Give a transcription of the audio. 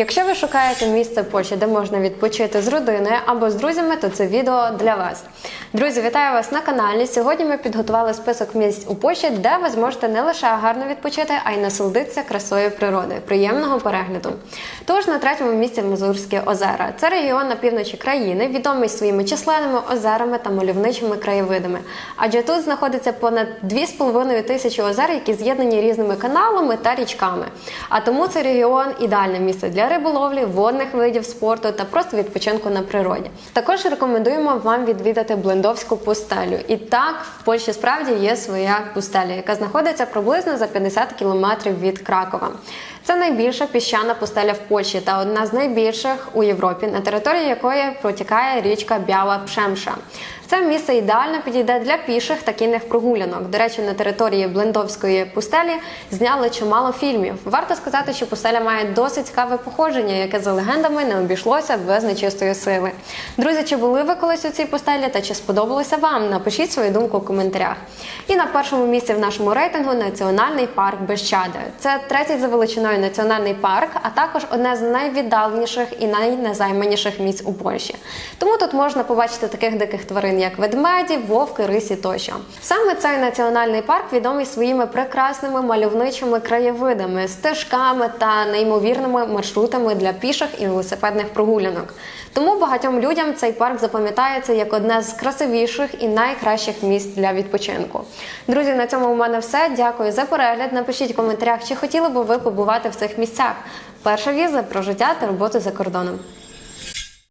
Якщо ви шукаєте місце в Польщі, де можна відпочити з родиною або з друзями, то це відео для вас. Друзі, вітаю вас на каналі. Сьогодні ми підготували список місць у Польщі, де ви зможете не лише гарно відпочити, а й насолодитися красою природи. Приємного перегляду. Тож на третьому місці Мазурські озера. Це регіон на півночі країни, відомий своїми численними озерами та мальовничими краєвидами. Адже тут знаходиться понад 2,5 тисячі озер, які з'єднані різними каналами та річками. А тому цей регіон ідеальне місце для риболовлі, водних видів спорту та просто відпочинку на природі. Також рекомендуємо вам відвідати Блендовську пустелю. І так, в Польщі справді є своя пустеля, яка знаходиться приблизно за 50 кілометрів від Кракова. Це найбільша піщана пустеля в Польщі та одна з найбільших у Європі, на території якої протікає річка Бяла Пшемша. Це місце ідеально підійде для піших та кінних прогулянок. До речі, на території Блендовської пустелі зняли чимало фільмів. Варто сказати, що пустеля має досить цікаве походження, яке за легендами не обійшлося без нечистої сили. Друзі, чи були ви колись у цій пустелі та чи сподобалося вам? Напишіть свою думку у коментарях. І на першому місці в нашому рейтингу національний парк Бещада. Це третій за величиною національний парк, а також одне з найвіддаленіших і найнезайманіших місць у Польщі. Тому тут можна побачити таких диких тварин, як ведмеді, вовки, рисі тощо. Саме цей національний парк відомий своїми прекрасними мальовничими краєвидами, стежками та неймовірними маршрутами для піших і велосипедних прогулянок. Тому багатьом людям цей парк запам'ятається як одне з красивіших і найкращих місць для відпочинку. Друзі, на цьому у мене все. Дякую за перегляд. Напишіть в коментарях, чи хотіли би ви побувати в цих місцях. Перша віза про життя та роботу за кордоном.